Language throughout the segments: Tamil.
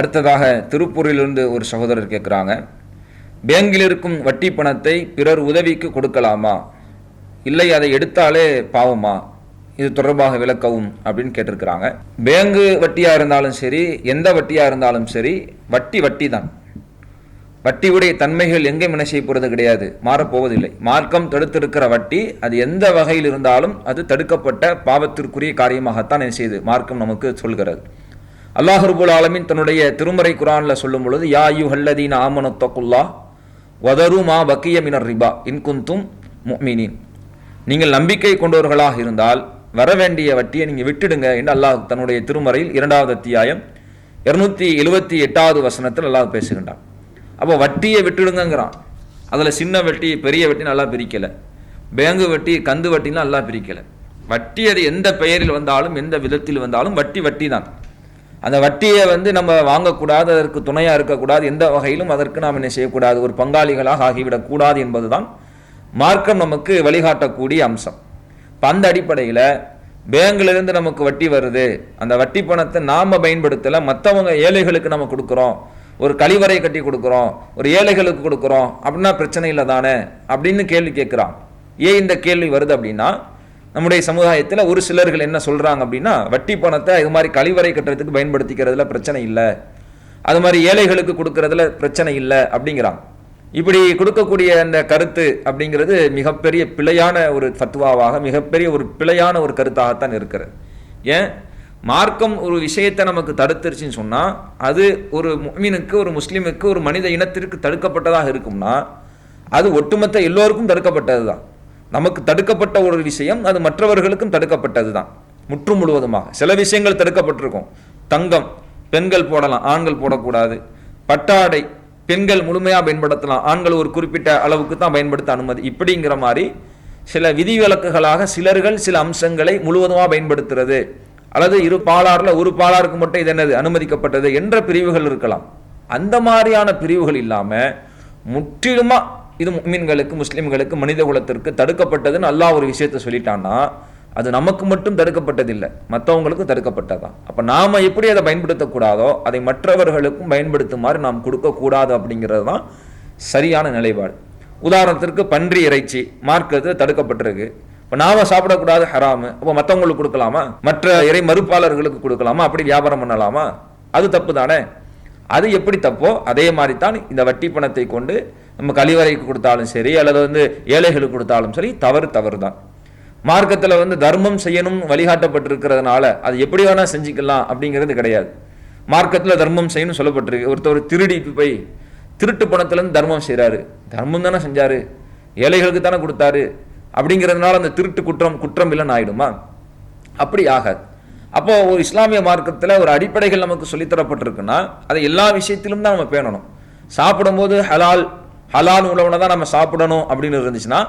அடுத்ததாக திருப்பூரிலிருந்து ஒரு சகோதரர் கேட்குறாங்க பேங்கில் இருக்கும் வட்டி பணத்தை பிறர் உதவிக்கு கொடுக்கலாமா? இல்லை அதை எடுத்தாலே பாவமா? இது தொடர்பாக விளக்கவும் அப்படின்னு கேட்டிருக்கிறாங்க. பேங்கு வட்டியாக இருந்தாலும் சரி எந்த வட்டியாக இருந்தாலும் சரி வட்டி வட்டி தான் வட்டியுடைய தன்மைகள் எங்கே என்ன செய்ய போகிறது கிடையாது மாறப்போவதில்லை. மார்க்கம் தடுத்திருக்கிற வட்டி அது எந்த வகையில் இருந்தாலும் அது தடுக்கப்பட்ட பாவத்திற்குரிய காரியமாகத்தான் என்ன செய்யுது மார்க்கம் நமக்கு சொல்கிறது. அல்லாஹர்புல் ஆலமின் தன்னுடைய திருமறை குரானில் சொல்லும் பொழுது யா யூ ஹல்லதீன ஆமனத்தகுல்லா வதரு மா பக்கிய மினர் ரிபா இன்குந்தும் முஃமினீன் நீங்கள் நம்பிக்கை கொண்டவர்களாக இருந்தால் வர வேண்டிய வட்டியை நீங்கள் விட்டுடுங்க என்று அல்லாஹ் தன்னுடைய திருமறையில் இரண்டாவது அத்தியாயம் இருநூத்தி எழுபத்தி எட்டாவது வசனத்தில் அல்லாஹ் பேசுகின்றான். அப்போ வட்டியை விட்டுடுங்கங்கிறான். அதில் சின்ன வட்டி பெரிய வட்டி நல்லா பிரிக்கலை. பேங்கு வட்டி கந்து வட்டிலாம் நல்லா பிரிக்கலை. வட்டி அது எந்த பெயரில் வந்தாலும் எந்த விதத்தில் வந்தாலும் வட்டி வட்டி தான் அந்த வட்டியை வந்து நம்ம வாங்கக்கூடாது அதற்கு துணையாக இருக்கக்கூடாது எந்த வகையிலும் அதற்கு நாம் என்ன செய்யக்கூடாது? ஒரு பங்காளிகளாக ஆகிவிடக்கூடாது என்பதுதான் மார்க்கம் நமக்கு வழிகாட்டக்கூடிய அம்சம். இப்போ அந்த அடிப்படையில் பேங்கிலிருந்து நமக்கு வட்டி வருது. அந்த வட்டி பணத்தை நாம் பயன்படுத்தலை மற்றவங்க ஏழைகளுக்கு நம்ம கொடுக்குறோம். ஒரு கழிவறை கட்டி கொடுக்குறோம் ஒரு ஏழைகளுக்கு கொடுக்குறோம். அப்படின்னா பிரச்சனை இல்லை தானே? அப்படின்னு கேள்வி கேட்குறான். ஏன் இந்த கேள்வி வருது அப்படின்னா நம்முடைய சமுதாயத்தில் ஒரு சிலர்கள் என்ன சொல்கிறாங்க அப்படின்னா வட்டி பணத்தை இது மாதிரி கழிவறை கட்டுறதுக்கு பயன்படுத்திக்கிறதுல பிரச்சனை இல்லை. அது மாதிரி ஏழைகளுக்கு கொடுக்கறதுல பிரச்சனை இல்லை அப்படிங்கிறாங்க. இப்படி கொடுக்கக்கூடிய அந்த கருத்து அப்படிங்கிறது மிகப்பெரிய பிழையான ஒரு ஃபத்வாவாக மிகப்பெரிய ஒரு பிழையான ஒரு கருத்தாகத்தான் இருக்கிறது. ஏன்? மார்க்கம் ஒரு விஷயத்தை நமக்கு தடுத்துருச்சுன்னு சொன்னால் அது ஒரு மீனுக்கு ஒரு முஸ்லீமுக்கு ஒரு மனித இனத்திற்கு தடுக்கப்பட்டதாக இருக்கும்னா அது ஒட்டுமொத்த எல்லோருக்கும் தடுக்கப்பட்டது தான் நமக்கு தடுக்கப்பட்ட ஒரு விஷயம் அது மற்றவர்களுக்கும் தடுக்கப்பட்டது தான் முற்று முழுவதுமாக. சில விஷயங்கள் தடுக்கப்பட்டிருக்கும். தங்கம் பெண்கள் போடலாம் ஆண்கள் போடக்கூடாது. பட்டாடை பெண்கள் முழுமையாக பயன்படுத்தலாம். ஆண்கள் ஒரு குறிப்பிட்ட அளவுக்கு தான் பயன்படுத்த அனுமதி. இப்படிங்கிற மாதிரி சில விதிவிலக்குகளாக சிலர்கள் சில அம்சங்களை முழுவதுமாக பயன்படுத்துறது. அல்லது இரு பாலாரில் ஒரு பாலாருக்கு மட்டும் இது என்னது? அனுமதிக்கப்பட்டது என்ற பிரிவுகள் இருக்கலாம். அந்த மாதிரியான பிரிவுகள் இல்லாமல் முற்றிலுமாக இது மீன்களுக்கு முஸ்லீம்களுக்கு மனித குலத்திற்கு தடுக்கப்பட்டதுன்னு அல்லாஹ் ஒரு விஷயத்தை சொல்லிட்டான்னா அது நமக்கு மட்டும் தடுக்கப்பட்டதில்லை. மற்றவங்களுக்கும் தடுக்கப்பட்டதான். அப்போ நாம் எப்படி அதை பயன்படுத்தக்கூடாதோ அதை மற்றவர்களுக்கும் பயன்படுத்துமாறு நாம் கொடுக்கக்கூடாது அப்படிங்கிறது தான் சரியான நிலைப்பாடு. உதாரணத்திற்கு பன்றி இறைச்சி மார்க்கத்தில் தடுக்கப்பட்டிருக்கு. இப்போ நாம் சாப்பிடக்கூடாது ஹராமு. அப்போ மற்றவங்களுக்கு கொடுக்கலாமா? மற்ற இறை மறுப்பாளர்களுக்கு கொடுக்கலாமா? அப்படி வியாபாரம் பண்ணலாமா? அது தப்பு தானே அது எப்படி தப்போ அதே மாதிரி தான் இந்த வட்டி பணத்தை கொண்டு நம்ம கழிவறைக்கு கொடுத்தாலும் சரி அல்லது வந்து ஏழைகளுக்கு கொடுத்தாலும் சரி தவறு தவறு தான் மார்க்கத்தில் வந்து தர்மம் செய்யணும் வழிகாட்டப்பட்டிருக்கிறதுனால அது எப்படி வேணால் செஞ்சுக்கலாம் அப்படிங்கிறது கிடையாது. மார்க்கத்தில் தர்மம் செய்யணும் சொல்லப்பட்டிருக்கு. ஒருத்தர் திருடி போய் திருட்டு பணத்துலேருந்து தர்மம் செய்கிறாரு தர்மம் தானே செஞ்சார். ஏழைகளுக்கு தானே கொடுத்தாரு. அப்படிங்கிறதுனால அந்த திருட்டு குற்றம் குற்றம் இல்லைன்னு ஆயிடுமா? அப்படி ஆகாது. அப்போ ஒரு இஸ்லாமிய மார்க்கத்தில் ஒரு அடிப்படைகள் நமக்கு சொல்லித்தரப்பட்டிருக்குன்னா அதை எல்லா விஷயத்திலும் தான் நம்ம பேணணும். சாப்பிடும்போது ஹலால் ஹலால் உணவுனை தான் நம்ம சாப்பிடணும் அப்படின்னு இருந்துச்சுன்னா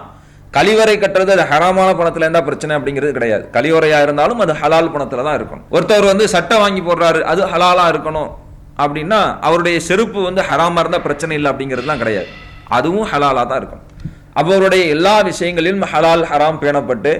கழிவறை கட்டுறது அது ஹராமான பணத்தில் இருந்தால் பிரச்சனை அப்படிங்கிறது கிடையாது. கழிவறையாக இருந்தாலும் அது ஹலால் பணத்தில் தான் இருக்கணும். ஒருத்தவர் வந்து சட்டை வாங்கி போடுறாரு அது ஹலாலாக இருக்கணும் அப்படின்னா அவருடைய செருப்பு வந்து ஹராமாக இருந்தால் பிரச்சனை இல்லை அப்படிங்கிறதுலாம் கிடையாது. அதுவும் ஹலாலாக தான் இருக்கும். அவருடைய எல்லா விஷயங்களிலும் ஹலால் ஹராம் பேணப்பட்டு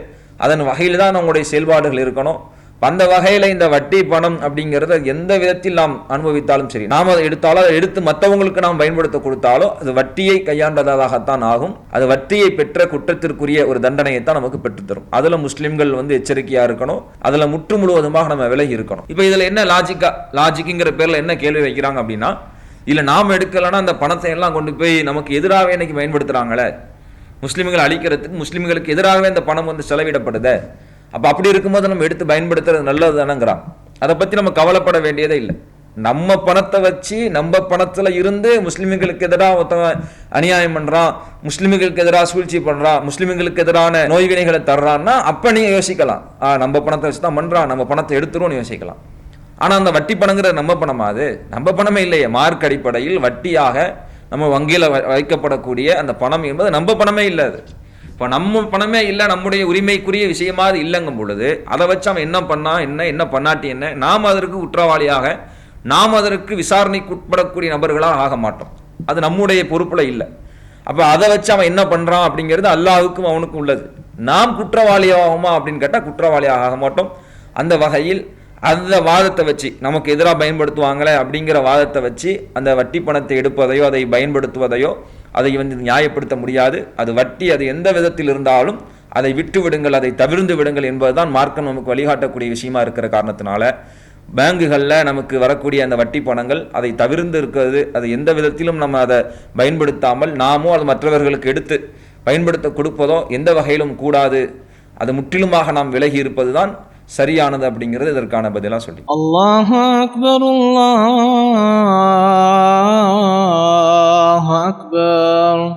அதன் வகையில் தான் நம்முடைய செயல்பாடுகள் இருக்கணும். அந்த வகையில் இந்த வட்டி பணம் அப்படிங்கிறத எந்த விதத்தில் நாம் அனுபவித்தாலும் சரி நாம் அதை எடுத்தாலும் அதை எடுத்து மற்றவங்களுக்கு நாம் பயன்படுத்த கொடுத்தாலும் அது வட்டியை கையாண்டதாகத்தான் ஆகும். அது வட்டியை பெற்ற குற்றத்திற்குரிய ஒரு தண்டனையை தான் நமக்கு பெற்றுத்தரும். அதில் முஸ்லீம்கள் வந்து எச்சரிக்கையாக இருக்கணும். அதில் முற்று முழுவதுமாக நம்ம விலகி இருக்கணும். இப்போ இதில் என்ன லாஜிக்கா லாஜிக்குங்கிற பேரில் என்ன கேள்வி வைக்கிறாங்க அப்படின்னா இல்லை நாம் எடுக்கலைன்னா அந்த பணத்தை எல்லாம் கொண்டு போய் நமக்கு எதிராகவே இன்னைக்கு பயன்படுத்துகிறாங்களே முஸ்லீம்கள் அழிக்கிறதுக்கு முஸ்லீம்களுக்கு எதிராகவே இந்த பணம் வந்து செலவிடப்படுதே. அப்போ அப்படி இருக்கும்போது நம்ம எடுத்து பயன்படுத்துறது நல்லது தானேங்கிறான் அதை பற்றி நம்ம கவலைப்பட வேண்டியதே இல்லை. நம்ம பணத்தை வச்சு நம்ம பணத்தில் இருந்து முஸ்லீம்களுக்கு எதிராக ஒருத்தவன் அநியாயம் பண்ணுறான் முஸ்லீம்களுக்கு எதிராக சூழ்ச்சி பண்ணுறான் முஸ்லீம்களுக்கு எதிரான நோய்வினைகளை தர்றான்னா அப்போ நீங்கள் யோசிக்கலாம். ஆ நம்ம பணத்தை வச்சு தான் பண்ணுறான் நம்ம பணத்தை எடுத்துருவோம்னு யோசிக்கலாம். ஆனால் அந்த வட்டி பணங்கிற நம்ம பணமா அது? நம்ம பணமே இல்லையே. மார்க் அடிப்படையில் வட்டியாக நம்ம வங்கியில் வைக்கப்படக்கூடிய அந்த பணம் என்பது நம்ம பணமே இல்லை அது. இப்போ நம்ம பணமே இல்லை நம்முடைய உரிமைக்குரிய விஷயமா அது இல்லைங்கும் பொழுது அதை வச்சு அவன் என்ன பண்ணா என்ன என்ன பண்ணாட்டி என்ன? நாம் அதற்கு குற்றவாளியாக நாம் அதற்கு விசாரணைக்கு உட்படக்கூடிய நபர்களாக ஆக மாட்டோம். அது நம்முடைய பொறுப்பில் இல்லை. அப்போ அதை வச்சு அவன் என்ன பண்ணுறான் அப்படிங்கிறது அல்லாஹுக்கும் அவனுக்கும் உள்ளது. நாம் குற்றவாளியாகுமா அப்படின்னு கேட்டால் குற்றவாளியாக ஆக மாட்டோம். அந்த வகையில் அந்த வாதத்தை வச்சு நமக்கு எதிராக பயன்படுத்துவாங்களே அப்படிங்கிற வாதத்தை வச்சு அந்த வட்டி பணத்தை எடுப்பதையோ அதை பயன்படுத்துவதையோ அதை வந்து நியாயப்படுத்த முடியாது. அது வட்டி அது எந்த விதத்தில் இருந்தாலும் அதை விட்டு விடுங்கள் அதை தவிர்ந்து விடுங்கள் என்பதுதான் மார்க்கம் நமக்கு வழிகாட்டக்கூடிய விஷயமா இருக்கிற காரணத்தினால. பேங்குகளில் நமக்கு வரக்கூடிய அந்த வட்டி பணங்கள் அதை தவிர்ந்து இருக்கிறது அது எந்த விதத்திலும் நம்ம அதை பயன்படுத்தாமல் நாமும் அது மற்றவர்களுக்கு எடுத்து பயன்படுத்த கொடுப்பதோ எந்த வகையிலும் கூடாது. அது முற்றிலுமாக நாம் விலகி இருப்பது தான் சரியானது அப்படிங்கிறது இதற்கான பதிலாக சொல்லி அல்லாஹ் அக்பர் الله أكبر